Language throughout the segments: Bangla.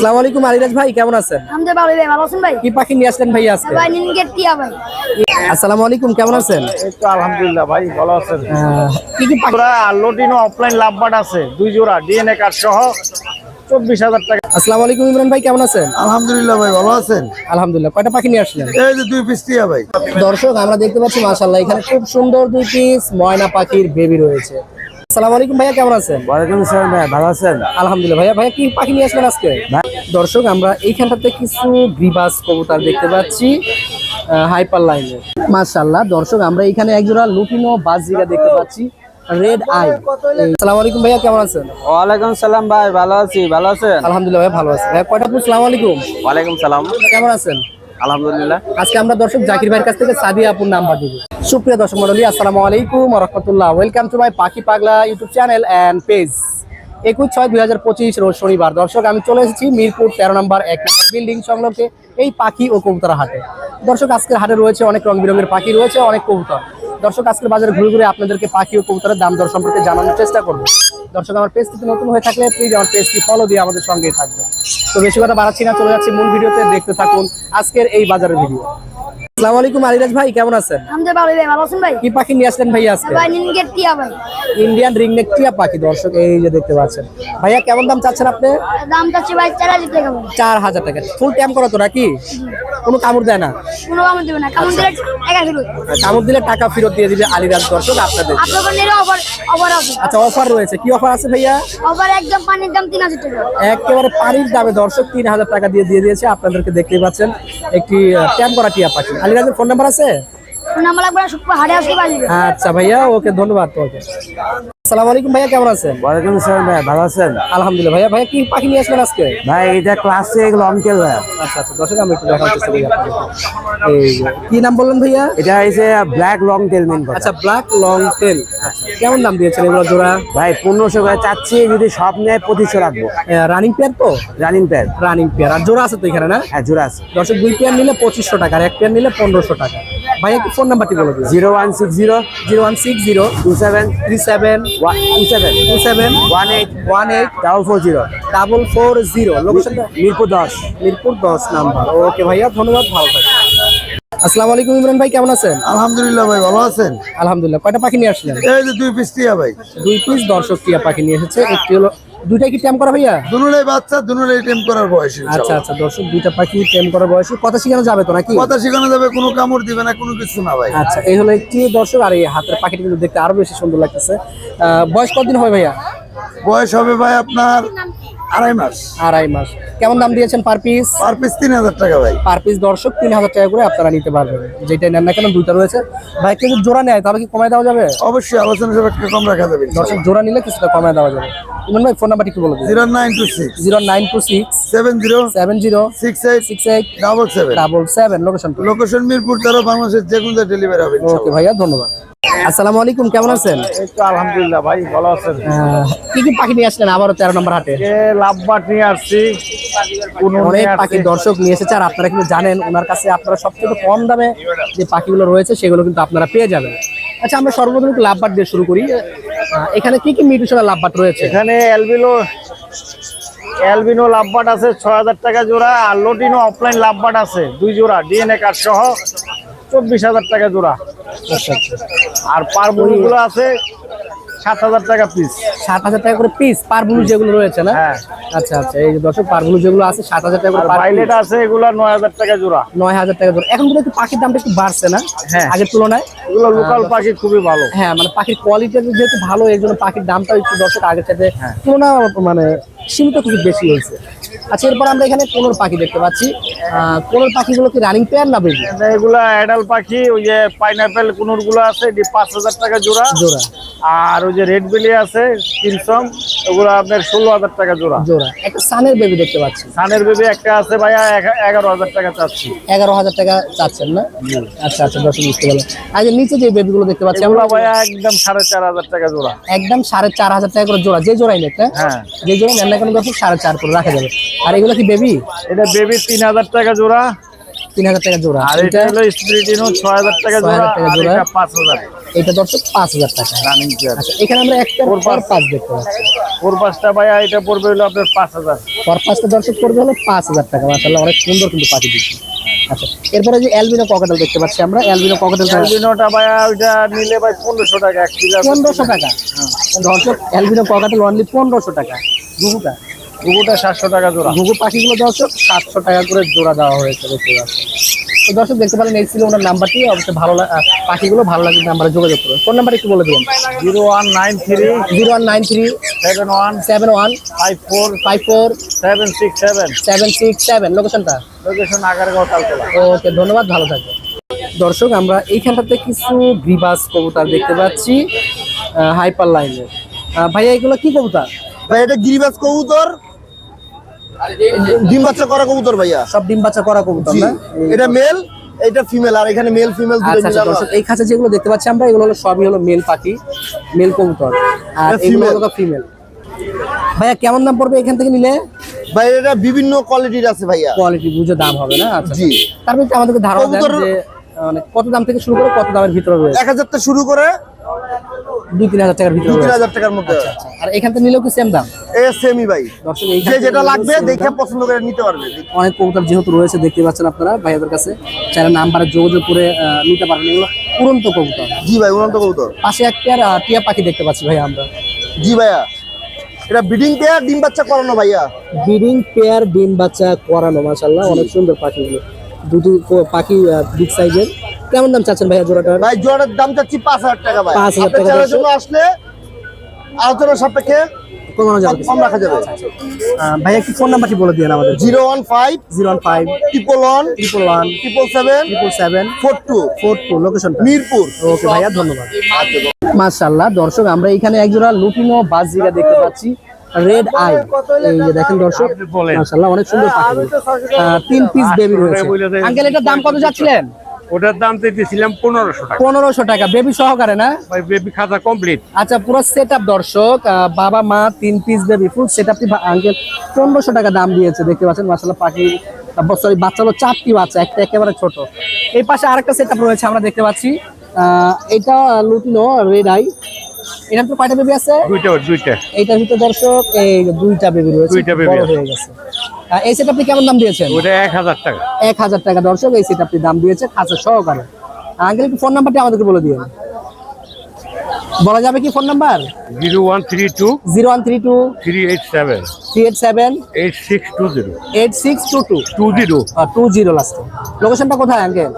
আসসালামু আলাইকুম আলিরাজ ভাই কেমন আছেন? আমাদের ভালো ভাই ভালো আছেন ভাই? কি পাখি নিয়ে আসলেন ভাই আজকে? ভাই নিনগেট টিয়া ভাই। আসসালামু আলাইকুম কেমন আছেন? এই তো আলহামদুলিল্লাহ ভাই ভালো আছেন। কি কি পাখি? জোড়া অফলাইন লাভবাট আছে দুই জোড়া ডিএনএ কার্ড সহ চব্বিশ হাজার টাকা। আসসালামু আলাইকুম ইমরান ভাই কেমন আছেন? আলহামদুলিল্লাহ ভাই ভালো আছেন? আলহামদুলিল্লাহ কয়টা পাখি নিয়ে আসলেন? এই যে দুই পিস টিয়া ভাই। দর্শক আমরা দেখতে পাচ্ছি মাশাআল্লাহ এখানে খুব সুন্দর দুই পিস ময়না পাখির বেবি রয়েছে। আসসালামু আলাইকুম ভাইয়া কেমন আছেন? ওয়ালাইকুম আসসালাম ভাই ভালো আছেন? আলহামদুলিল্লাহ ভাইয়া ভাইয়া কি পাখি নিয়ে আসলেন আজকে? দর্শক আমরা এইখানটাতে কিছু গ্রিবাস কবুতর দেখতে পাচ্ছি হাইপার লাইনে মাশাআল্লাহ দর্শক আমরা এখানে একজোড়া লুটিনো বাজিকা দেখতে পাচ্ছি রেড আই আসসালামু আলাইকুম ভাইয়া কেমন আছেন? ওয়ালাইকুম সালাম ভাই ভালো আছি ভালো আছেন? আলহামদুলিল্লাহ ভাই ভালো আছি। ভাইয়া কয়টা ফুল সালাম আলাইকুম। ওয়ালাইকুম সালাম। কেমন আছেন? আলহামদুলিল্লাহ। আজকে আমরা দর্শক জাকির ভাইয়ের কাছ থেকে সাদিয়া আপুর নাম্বার দিব। সুপ্রিয় দর্শক মন্ডলী আসসালামু আলাইকুম রহমতুল্লাহ। ওয়েলকাম টু মাই পাখি পাগলা ইউটিউব চ্যানেল অ্যান্ড পেজ একুশ ছয় দুই হাজার পঁচিশ রোজ শনিবার। দর্শক, আমি চলে এসেছি মিরপুর তেরো নম্বর এক বিল্ডিং সংলগ্নে এই পাখি ও কবুতর হাটে। দর্শক, আজকের হাটে রয়েছে অনেক রং বেরঙের পাখি, রয়েছে অনেক কবুতর। দর্শক, আজকের বাজারে ঘুরে ঘুরে আপনাদেরকে পাখি ও কবুতরের দাম দর সম্পর্কে জানানোর চেষ্টা করব। দর্শক, আমার পেজটিতে নতুন হয়ে থাকলে প্লিজ আমার পেজটি ফলো দিয়ে আমাদের সঙ্গেই থাকবে তো বেশি কথা বাড়াচ্ছি না, চলে যাচ্ছি মূল ভিডিওতে। দেখতে থাকুন আজকের এই বাজারের ভিডিও আসসালামু আলাইকুম আলিরাজ ভাই কেমন আছেন? আমাদের ভালো ভাই ভালো আছেন ভাই? কি পাখি নিয়ে আসলেন ভাই আজকে? ভাই নিনগেট টিয়া ভাই। ইন্ডিয়ান রিংনেক টিয়া পাখি দর্শক এই যে দেখতে পাচ্ছেন। ভাইয়া কেমন দাম চাচ্ছেন আপনি? দাম চাচ্ছি ভাই চার হাজার টাকা ভাই। চার হাজার টাকা। ফুল ট্যাম করা তো নাকি? কোনো কামড় দেয় না? কোনো কামড় দেবে না। কামড় দিলে টাকা ফেরত। কামড় দিলে টাকা ফেরত দিয়ে দিবে আলিরাজ দর্শক আপনাদের। অফার অফার আছে। আচ্ছা অফার রয়েছে। কি অফার আছে ভাইয়া? অফার একদম পানির দাম টাকা। একেবারে পানির দামে দর্শক তিন হাজার টাকা দিয়ে দিয়ে দিয়েছে। আপনাদেরকে দেখতেই পাচ্ছেন একটি ট্যাম করা টিয়া পাখি। আলিরাজের ফোন নাম্বার আছে? নাম্বার লাগবে হাটে আসতে পারবে আচ্ছা ভাইয়া ওকে ধন্যবাদ তোকে আসসালামু আলাইকুম ভাইয়া কেমন আছেন? ওয়ালাইকুম আসসালাম ভাই ভালো আছেন? আলহামদুলিল্লাহ ভাইয়া ভাইয়া কি পাখি নিয়ে আসলেন আজকে? ভাই এটা ক্লাসিক লং টেল ভাই আচ্ছা আচ্ছা দর্শক আমি একটু এই কি নাম বললেন ভাইয়া? এটা হইছে ব্ল্যাক লং টেল মেন আচ্ছা ব্ল্যাক লং টেল আচ্ছা কেমন দাম দিয়েছেন এগুলো জোড়া? ভাই পনেরোশো করে চাচ্ছি যদি সব নেয় পঁচিশশো রাখব। রানিং পেয়ার তো? রানিং প্যাড রানিং পেয়ার আর জোড়া আছে তো এখানে না? হ্যাঁ জোড়া আছে। দর্শক দুই পেয়ার নিলে পঁচিশশো টাকা আর এক পেয়ার নিলে পনেরোশো টাকা। ভাইয়া ফোন নাম্বারটি বলে দিন। Zero one six zero zero one six zero two seven three seven two seven two seven one eight one eight double four zero double four zero লোকেশনটা মিরপুর দশ। মিরপুর দশ নাম্বার ওকে ভাইয়া ধন্যবাদ ভালো থাকবেন। আসসালামু আলাইকুম ইমরান ভাই কেমন আছেন? আলহামদুলিল্লাহ ভাই ভালো আছেন? আলহামদুলিল্লাহ কয়টা পাখি নিয়ে আসলেন? এই যে দুই পিস টিয়া ভাই। দুই পিস দর্শক টিয়া পাখি নিয়ে এসেছে একটি হলো দুইটাই কি ট্যাম করা ভাইয়া? দুনুরাই বাচ্চা দুনুরাই টেম করার বয়স আচ্ছা আচ্ছা দর্শক দুইটা পাখি ট্যাম করার বয়সে। কথা শিখানো যাবে তো নাকি? কথা শেখানো যাবে কোনো কামড় দিবে না কোনো কিছু না ভাই। আচ্ছা এই হলো একটি দর্শক আর এই হাতের পাখিটি কিন্তু দেখতে আরও বেশি সুন্দর লাগতেছে। আহ, বয়স কতদিন হয় ভাইয়া? বয়স হবে ভাই আপনার আড়াই মাস। আড়াই মাস। কেমন দাম দিয়েছেন পার পিস পার পিস তিন হাজার টাকা ভাই। পার পিস দর্শক তিন হাজার টাকা করে আপনারা নিতে পারবেন। যেটাই নেন না কেন দুইটা রয়েছে। ভাই কিন্তু জোড়া নেয় তাহলে কি কমায় দেওয়া যাবে? অবশ্যই আলোচনা কম রাখা যাবে দর্শক জোড়া নিলে কিছুটা কমায় দেওয়া যাবে। ইমন ভাই ফোন নাম্বারটি একটু বলে দিন। Zero nine two six. Zero nine two six. Seven zero seven zero six eight six eight double seven. Double seven location location Mirpur তেরো বাংলাদেশের যে কোনো ডেলিভারি হবে ওকে ভাইয়া ধন্যবাদ। আসসালামু আলাইকুম কেমন আছেন? আলহামদুলিল্লাহ ভাই ভালো আছেন। কি কি পাখি নিয়ে আসলেন আবারও তেরো নম্বর হাটে? লাভবাট নিয়ে আসছি। অনেক পাখি দর্শক নিয়ে এসেছে আর আপনারা কিন্তু জানেন ওনার কাছে আপনারা সবথেকে কম দামে যে পাখিগুলো রয়েছে সেগুলো কিন্তু আপনারা পেয়ে যাবেন। আচ্ছা আমরা সর্বপ্রথম একটু লাভবাট দিয়ে শুরু করি। এখানে কি কি মিউটেশনের লাভবাট রয়েছে? এখানে অ্যালবিনো অ্যালবিনো লাভবাট আছে ছয় হাজার টাকা জোড়া আর লোটিনো অফলাইন লাভবাট আছে দুই জোড়া ডিএনএ কার্ড সহ চব্বিশ হাজার টাকা জোড়া। আচ্ছা আচ্ছা। আর পারগুলো আছে সাত হাজার টাকা পিস সাত হাজার টাকা করে পিস পার ব্লু যেগুলো রয়েছে না? হ্যাঁ। আচ্ছা আচ্ছা এই দর্শক পার ব্লু যেগুলো আছে সাত হাজার টাকা করে পার ভাইলেট আছে এগুলা নয় হাজার টাকা জোড়া। নয় হাজার টাকা জোড়া। এখন কিন্তু পাখির দামটা একটু বাড়ছে না? হ্যাঁ। আগের তুলনায়? এগুলো লোকাল পাখি খুবই ভালো। হ্যাঁ মানে পাখির কোয়ালিটি যেহেতু ভালো এর জন্য পাখির একটু দর্শক আগের সাথে হ্যাঁ। তুলনা মানে সীমিত কিছু বেশি হয়েছে। আচ্ছা এরপর আমরা এখানে কোনোর পাখি দেখতে পাচ্ছি। কোনোর পাখিগুলো কি রানিং পেয়ার না বেবি এগুলা অ্যাডাল পাখি ওই যে পাইনাপেল কুনুরগুলো আছে পাঁচ হাজার টাকা জোড়া। জোড়া। আর ওই যে রেড বেলি আছে তিনসম ওগুলো আপনার ষোলো হাজার টাকা জোড়া। জোড়া। একটা সানের বেবি দেখতে পাচ্ছি। সানের বেবি একটা আছে ভাইয়া এগারো হাজার টাকা চাচ্ছি। এগারো হাজার টাকা চাচ্ছেন না? আচ্ছা আচ্ছা দর্শক বুঝতে পারলাম। আর যে নিচে যে বেবিগুলো দেখতে পাচ্ছি এগুলো আমরা ভাইয়া একদম সাড়ে চার হাজার টাকা জোড়া। একদম সাড়ে চার হাজার টাকা করে জোড়া। যে জোড়াই নেট হ্যাঁ? যে জোড়া নেন না কেন দর্শক সাড়ে চার করে রাখা যাবে। আর এগুলো কি বেবি এটা বেবি তিন হাজার টাকা জোড়া। তিন হাজার টাকা জোড়া। আর এটা হলো স্প্রিটিনো ছয় হাজার টাকা জোড়া হাজার টাকা জোড়া। পাঁচ হাজার। এটা দর্শক পাঁচ হাজার টাকা। রানিং আচ্ছা এখানে আমরা একটা ওর পর পাঁচ দেখতে পাচ্ছি। পাঁচটা ভাইয়া এটা পড়বে হলো আপনার পাঁচ হাজার। পর পাঁচটা দর্শক করবে হলো পাঁচ হাজার টাকা। মাসাল্লাহ অনেক সুন্দর কিন্তু পাখি দিচ্ছি আচ্ছা এরপরে যে অ্যালবিনো ককাটেল দেখতে পাচ্ছি আমরা। অ্যালবিনো ককাটেল অ্যালবিনোটা ভাইয়া ওইটা নিলে ভাই পনেরোশো টাকা এক কিলো পনেরোশো টাকা। দর্শক অ্যালবিনো ককাটেল অনলি পনেরোশো টাকা। ঘুঘুটা সাতশো টাকা জোড়া। ঘুঘু পাখিগুলো দর্শক সাতশো টাকা করে জোড়া দেওয়া হয়েছে দেখতে পাচ্ছেন। তো দর্শক দেখতে পারেন এই ছিল ওনার নাম্বারটি অবশ্যই ভালো লাগ- পাখিগুলো ভালো লাগলে নাম্বারে যোগাযোগ করুন। ফোন নাম্বার একটু বলে দিন। Zero one nine three zero one nine three seven one seven one five four five four seven six seven. Seven six seven. লোকেশনটা লোকেশন আগারগাঁও তালতলা ওকে ধন্যবাদ ভালো থাকবেন। দর্শক আমরা এইখানটাতে কিছু গ্রিবাস কবুতর দেখতে পাচ্ছি হাইপার লাইনে ভাইয়া এগুলো কি কবুতর? ভাই এটা গিরিবাজ কবুতর। ডিম বাচ্চা করা কবুতর ভাইয়া? সব ডিম বাচ্চা করা কবুতর না? এটা মেল এটা ফিমেল আর এখানে মেল ফিমেল দুটো আচ্ছা আচ্ছা এই খাঁচা যেগুলো দেখতে পাচ্ছি আমরা এগুলো হলো সবই হলো মেল পাখি মেল কবুতর। আর এগুলো হলো ফিমেল। ভাইয়া কেমন দাম পড়বে এখান থেকে নিলে? ভাই এটা বিভিন্ন কোয়ালিটির আছে ভাইয়া। কোয়ালিটি বুঝে দাম হবে না? আচ্ছা জি। তারপরে আমাদেরকে ধারণা দেন যে মানে কত দাম থেকে শুরু করে কত দামের ভিতরে রয়েছে? এক হাজার থেকে শুরু করে দুই তিন হাজার টাকার ভিতরে তিন হাজার টাকার মধ্যে। আচ্ছা আর এখান থেকে নিলেও কি সেম দাম? এ সেমি ভাই। দর্শক যে যেটা লাগবে দেখে পছন্দ করে নিতে পারবে। অনেক কবুতর যেহেতু রয়েছে দেখতে পাচ্ছেন আপনারা ভাইয়াদের কাছে। চাইলে নাম্বারে যোগাযোগ করে নিতে পারবেন। এগুলো উড়ন্ত কবুতর। জি ভাই কবুতর। পাশে টিয়া পাখি দেখতে পাচ্ছি ভাই আমরা। জি ভাইয়া। এটা ব্রিডিং পেয়ার ডিম বাচ্চা করানো ভাইয়া? ব্রিডিং পেয়ার ডিম বাচ্চা করানো অনেক সুন্দর পাখিগুলো। দুটি পাখি বিগ সাইজের। কেমন দাম চাচ্ছেন ভাইয়া জোড়াটার? ভাই জোড়ার দাম চাচ্ছি পাঁচ হাজার টাকা ভাই। 5,000 আপনার টাকা। জন্য আসলে আলোচনা সাপেক্ষে কমানো যাবে। কম রাখা যাবে। ভাইয়া কি ফোন নাম্বারটি বলে আমাদের? Zero one five zero one five triple one triple one triple seven triple seven four two four two. লোকেশনটা মিরপুর। ওকে ভাইয়া ধন্যবাদ। মাশাআল্লাহ দর্শক আমরা এখানে একজোড়া লুটিনো বাজিগা দেখতে পাচ্ছি। রেড আই এই যে দেখেন দর্শক মাশাআল্লাহ অনেক সুন্দর পাখি। তিন পিস বেবি রয়েছে। আঙ্কেল এটার দাম কত যাচ্ছিলেন? ওটার দাম দিয়েছিলাম পনেরোশো টাকা। পনেরোশো টাকা বেবি সহকারে না? ভাই বেবি খাতা কমপ্লিট আচ্ছা পুরো সেট আপ দর্শক আহ, বাবা মা তিন পিস বেবি ফুল সেট আপটি আঙ্কেল পনেরোশো টাকা দাম দিয়েছে দেখতে পাচ্ছেন মাসাল্লাহ পাখি সরি বাচ্চা হলো চারটি বাচ্চা একটা একেবারে ছোট। এই পাশে আরেকটা সেট আপ রয়েছে আমরা দেখতে পাচ্ছি। আহ, এটা লুটিনো রেড আই এটার তো কয়টা বেবি আছে? দুইটা দুইটা। এইটার ভিতরে দর্শক এই দুইটা বেবি রয়েছে দুইটা আছে। হয়ে গেছে। এই সেট আপনি কেমন দাম দিয়েছেন? ওটা এক হাজার টাকা। এক হাজার টাকা। দর্শক এই সেট আপনি দাম দিয়েছে খাঁচা সহকারে। আঙ্কেল একটু ফোন নাম্বারটি আমাদেরকে বলে দিন বলা যাবে কি phone number zero one three two zero one three two three eight seven. Three eight seven eight six two zero. Eight six two two. Two zero. Two zero লাস্টে লোকেশনটা কোথায় আঙ্কেল?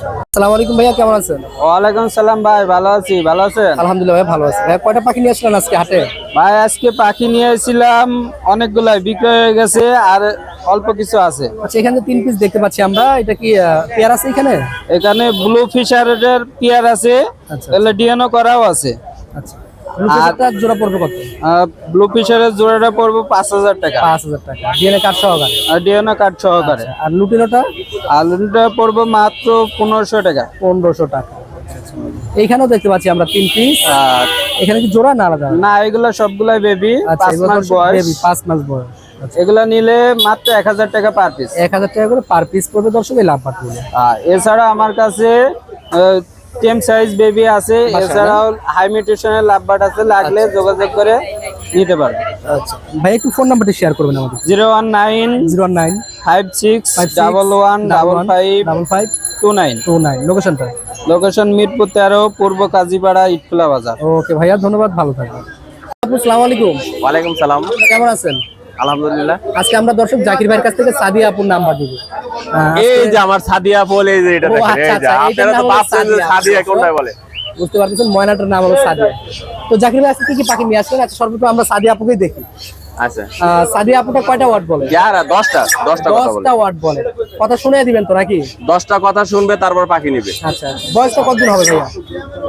আসসালামু আলাইকুম ভাইয়া কেমন আছেন? ওয়ালাইকুম সালাম ভাই ভালো আছি ভালো আছেন? আলহামদুলিল্লাহ ভাই ভালো আছি। ভাই কয়টা পাখি নিয়ে আসলেন আজকে হাটে? ভাই আজকে পাখি নিয়ে এসেছিলাম অনেকগুলাই বিক্রয় হয়ে গেছে আর অল্প কিছু আছে। আচ্ছা এখানে তিন পিস দেখতে পাচ্ছি আমরা। এটা কি পেয়ার আছে এখানে? এখানে ব্লু ফিশারের পেয়ার আছে আচ্ছা। ডিএনও করাও আছে। আচ্ছা। লুকেশনটা জোড়া পড়বে কত? ব্লু ফিশারের জোড়াটা পড়বে পাঁচ হাজার টাকা। পাঁচ হাজার টাকা। ডিএনএ কার্ড সহকারে? আর কার্ড সহকারে। আর লুটিনোটা আলুটা পড়বে মাত্র পনেরোশো টাকা। পনেরোশো টাকা। এইখানেও দেখতে পাচ্ছি আমরা তিন পিস আর এখানে কি জোড়া না আলাদা? না এগুলো সবগুলাই বেবি আচ্ছা পাঁচ মাস তো বয়স। পাঁচ মাস বয়স। আচ্ছা। এগুলা নিলে মাত্র এক হাজার টাকা পার পিস এক হাজার টাকা করে পার পিস পড়বে দর্শক এই লাভ এছাড়া আমার কাছে টেম সাইজ বেবি আছে এছাড়াও হাই মিউটেশনের লাভবাট আছে লাগলে যোগাযোগ করে নিতে পারবে আচ্ছা। ভাই একটু ফোন নাম্বারটি শেয়ার করবেন আমাদের zero one nine zero nine five six double one double five double five two nine two nine লোকেশনটা লোকেশন মিরপুর তেরো পূর্ব কাজীপাড়া ইটখোলা বাজার। ওকে ভাইয়া ধন্যবাদ ভালো থাকবেন। আপু সালাম আলাইকুম। ওয়ালাইকুম সালাম। কেমন আছেন? আলহামদুলিল্লাহ। আজকে আমরা দর্শক জাকির ভাইয়ের কাছ থেকে সাদিয়া আপুর নাম্বার দিব। এই যে আমার সাদিয়া বলে এই যে এটা দেখেন আচ্ছা, এই যে আচ্ছা, আপনারা তো ভাবছেন যে সাদিয়া। সাদিয়া বলে? বুঝতে পারতেছেন ময়নাটার নাম হলো সাদিয়া। তো জাকির ভাই আজকে কি কি পাখি নিয়ে আসলেন? আচ্ছা সর্বপ্রথম আমরা সাদিয়া আপুকেই দেখি। আচ্ছা। সাদিয়া আপুটা কয়টা ওয়ার্ড বলে? যারা দশটা দশটা কথা বলে। দশটা ওয়ার্ড বলে। কথা শুনে দিবেন তো নাকি? দশটা কথা শুনবে তারপর পাখি নিবে। আচ্ছা বয়সটা কতদিন হবে ভাইয়া?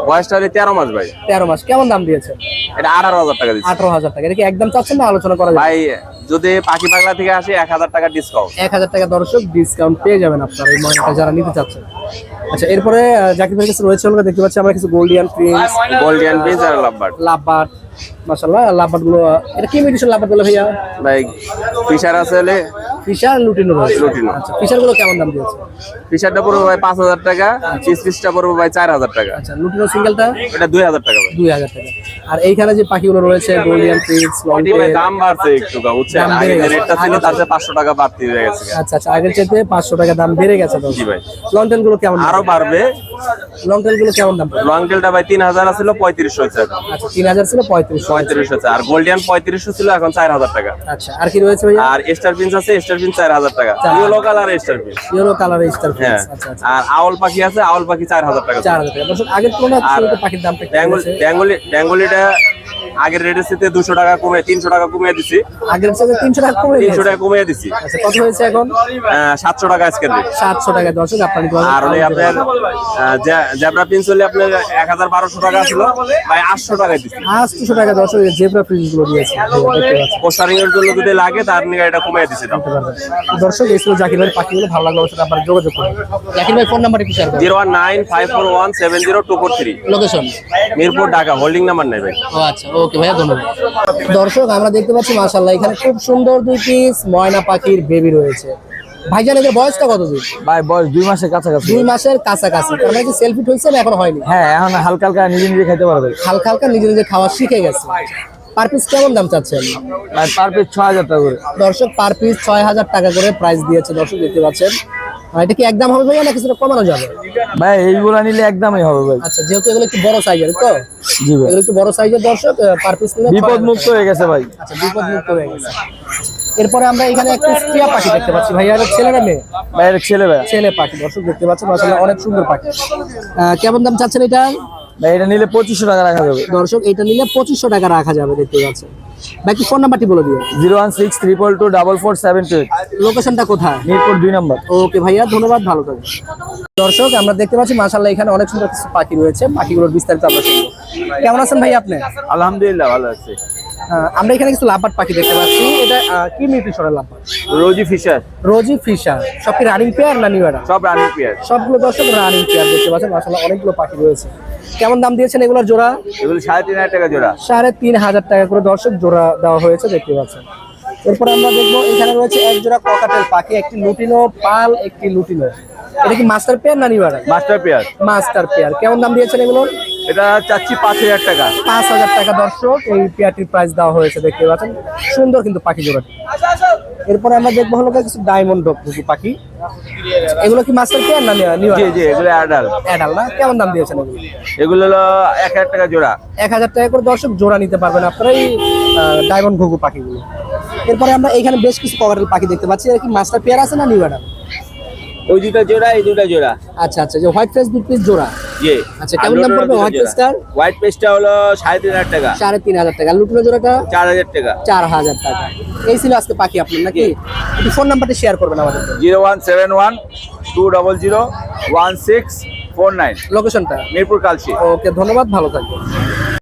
বয়সটা হলে তেরো মাস ভাই। তেরো মাস। কেমন দাম দিয়েছে এটা আঠারো হাজার টাকা দিচ্ছে। আঠারো হাজার টাকা। এটা কি একদম চাচ্ছেন না আলোচনা করা ভাই যদি পাখি পাগলা থেকে আসে এক হাজার টাকা ডিসকাউন্ট এক হাজার টাকা দর্শক ডিসকাউন্ট পেয়ে যাবেন আপনার এই ময়নাটা যারা নিতে চাচ্ছেন। আচ্ছা এরপরে জাকির ভাইয়ের কাছে রয়েছে দেখতে পাচ্ছি আমরা কিছু গোল্ডিয়ান প্রিন্স গোল্ডিয়ান পিস আর লাভবার্ড লাভবাট মাশাল্লাহ লাভবাটগুলো এটা কি মেডিসিন লাভবাট বলে ভাইয়া? ভাই ফিশার আছে হলে ফিশার লুটিনো রয়েছে। আচ্ছা ফিশারগুলো কেমন দাম দিয়েছে? ফিশারটা পড়বে ভাই পাঁচ হাজার টাকা চিজ পিসটা পড়বে ভাই চার হাজার টাকা। আচ্ছা লুটিনো সিঙ্গেলটা? এটা দুই হাজার টাকা ভাই। দুই হাজার টাকা। আর এইখানে যে পাখিগুলো রয়েছে গোল্ডিয়ান পিক্স এটি ভাই দাম বাড়ছে একটু গা, বুঝছেন? আগে। রেটটা ছিল তার চেয়ে পাঁচশো টাকা বাড়তি হয়ে গেছে। আচ্ছা আচ্ছা আগের চাইতে পাঁচশো টাকা দাম বেড়ে গেছে জি ভাই। লংটেলগুলো কেমন আরও বাড়বে। লংটেলগুলো কেমন দাম? পড়বে? লং টেলটা ভাই তিন হাজার ছিল পঁয়ত্রিশ হয়েছে। আচ্ছা তিন হাজার ছিল পঁয়ত্রিশ পঁয়ত্রিশ হয়েছে আর গোল্ডিয়ান পঁয়ত্রিশশো ছিল এখন চার হাজার টাকা। আচ্ছা আর কি রয়েছে আর স্টার পিন্স আছে স্টার টাকা। Yellow colour star yellow colour star আচ্ছা আর আউল পাখি আছে আউল পাখি চার হাজার টাকা। চার হাজার টাকা। দর্শক আগের তুলনায় পাখির একটু বেঙ্গল। বেঙ্গলি বেঙ্গলিটা আগের রেটের সাথে টাকা কমে তিনশো টাকা কমিয়ে দিছি। আগের সাথে তিনশো টাকা কমে তিনশো গেছে টাকা কমিয়ে দিছি। আচ্ছা কত হয়েছে এখন? সাতশো টাকা আজকের রেট সাতশো টাকা। দর্শক পারবেন। আর হলে আপনার জেব্রা পিন্স হলে আপনার এক হাজার বারোশো টাকা ছিল। ভাই আটশো টাকায় দিচ্ছি আটশো টাকা দর্শক জেব্রা প্রিন্স দিয়েছে। পোস্টারিং এর জন্য যদি লাগে তার নিয়ে এটা কমিয়ে পারবেন। দর্শক এই ছিল জাকির ভাই পাখিগুলো। ভালো লাগল অবশ্যই আপনারা যোগাযোগ করুন। জাকির ভাই ফোন নাম্বার একটু শেয়ার করুন। Zero one nine five four one seven zero two three. Location Mirpur Dhaka. Holding number নেই ভাই। ও আচ্ছা ওকে ভাইয়া ধন্যবাদ। দর্শক আমরা দেখতে পাচ্ছি মাশাল্লাহ এখানে খুব সুন্দর দুই পিস ময়না পাখির বেবি রয়েছে। ভাইজান এদের বয়সটা কত দিন? ভাই বয়স দুই মাসের কাছাকাছি। দুই মাসের কাছাকাছি। তার মানে কি সেলফি হয়েছে না এখন হয়নি? হ্যাঁ এখন হালকা হালকা নিজে নিজে খেতে পারবে। হালকা হালকা নিজে নিজে খাওয়া শিখে গেছে। পার পিস কেমন দাম চাচ্ছেন? ভাই পার পিস ছ হাজার টাকা করে। দর্শক পার পিস ছয় হাজার টাকা করে প্রাইস দিয়েছে দর্শক দেখতে পাচ্ছেন। এটা কি একদম হবে ভাইয়া না কিছুটা কমানো যাবে? ভাই এইগুলা নিলে একদমই হবে ভাই। আচ্ছা যেহেতু এগুলো একটু বড় সাইজের তো? জি ভাই। এগুলো একটু বড় সাইজের দর্শক পার পিস নিলে বিপদ মুক্ত হয়ে গেছে ভাই। আচ্ছা বিপদ মুক্ত হয়ে গেছে। এরপরে আমরা এখানে একটা টিয়া পাখি দেখতে পাচ্ছি। ভাইয়া এটা ছেলে না মেয়ে? ভাই এটা ছেলে ভাই ছেলে পাখি দর্শক দেখতে পাচ্ছেন আসলে অনেক সুন্দর পাখি। কেমন দাম চাচ্ছেন এটা? ভাই এটা নিলে পঁচিশশো টাকা রাখা যাবে। দর্শক এটা নিলে পঁচিশশো টাকা রাখা যাবে দেখতে পাচ্ছেন। বাকি ফোন নাম্বারটি বলে দিও। Zero one six triple two double four seven two লোকেশনটা কোথায়? মিরপুর দুই নম্বর। ওকে ভাইয়া ধন্যবাদ ভালো থাকবেন। দর্শক আমরা দেখতে পাচ্ছি মাশাল্লাহ এখানে অনেক সুন্দর কিছু পাখি রয়েছে। পাখিগুলোর বিস্তারিত আমরা শুনব। কেমন আছেন ভাই আপনি? আলহামদুলিল্লাহ ভালো আছে। আমরা এখানে কিছু লাভবাট পাখি দেখতে পাচ্ছি। এটা কি নিউট্রিশনের লাভবাট রোজি ফিশার। Rosy Fischer. সব কি রানিং পেয়ার না নিউ সব রানিং পেয়ার। সবগুলো দর্শক রানিং পেয়ার দেখতে পাচ্ছেন। মাশাল্লাহ অনেকগুলো পাখি রয়েছে। কেমন দাম দিয়েছেন এগুলোর জোড়া? এগুলো সাড়ে তিন হাজার টাকা জোড়া। সাড়ে তিন হাজার টাকা করে দর্শক জোড়া দেওয়া হয়েছে দেখতে পাচ্ছেন। এরপর আমরা দেখব এখানে রয়েছে এক জোড়া ককাটেল পাখি একটি লুটিনো পাল একটি লুটিনো। এটা কি মাস্টার পেয়ার না new master pair. Master pair. কেমন দাম দিয়েছেন এগুলোর? এটা চাচ্ছি পাঁচ হাজার টাকা। পাঁচ হাজার টাকা দর্শক এই পেয়ারটির প্রাইস দেওয়া হয়েছে দেখতে পাচ্ছেন। সুন্দর কিন্তু পাখি জোড়াটি। এরপরে আমরা দেখব হলো কিছু ডায়মন্ড ঘুঘু পাখি। এগুলো কি মাস্টার পেয়ার না নিউ জি জি এগুলো অ্যাডাল অ্যাডাল না? কেমন দাম দিয়েছেন এগুলো? এগুলো হলো এক হাজার টাকা জোড়া। এক হাজার টাকা করে দর্শক জোড়া নিতে পারবেন আপনারা এই ডায়মন্ড ঘুঘু পাখিগুলো। এরপরে আমরা এখানে বেশ কিছু কভারের পাখি দেখতে পাচ্ছি। এর কি মাস্টার পেয়ার আছে না নিউ অ্যাডাল ওই দুটা জোড়া এই দুটা জোড়া। আচ্ছা আচ্ছা যে হোয়াইট ফেস দুই পিস জোড়া। জি। আচ্ছা, কেমন দাম পড়বে white paste-টার? হোয়াইট পেস্টটা হলো সাড়ে তিন হাজার টাকা। সাড়ে তিন হাজার টাকা। লুটনো জোড়াটা? চার হাজার টাকা। চার হাজার টাকা। এই ছিল আজকে পাখি আপনার নাকি? একটু ফোন নাম্বারটা শেয়ার করবেন আমাদের। Zero one seven one two double zero one six four nine. লোকেশনটা মিরপুর কালচি ওকে ধন্যবাদ ভালো থাকবেন।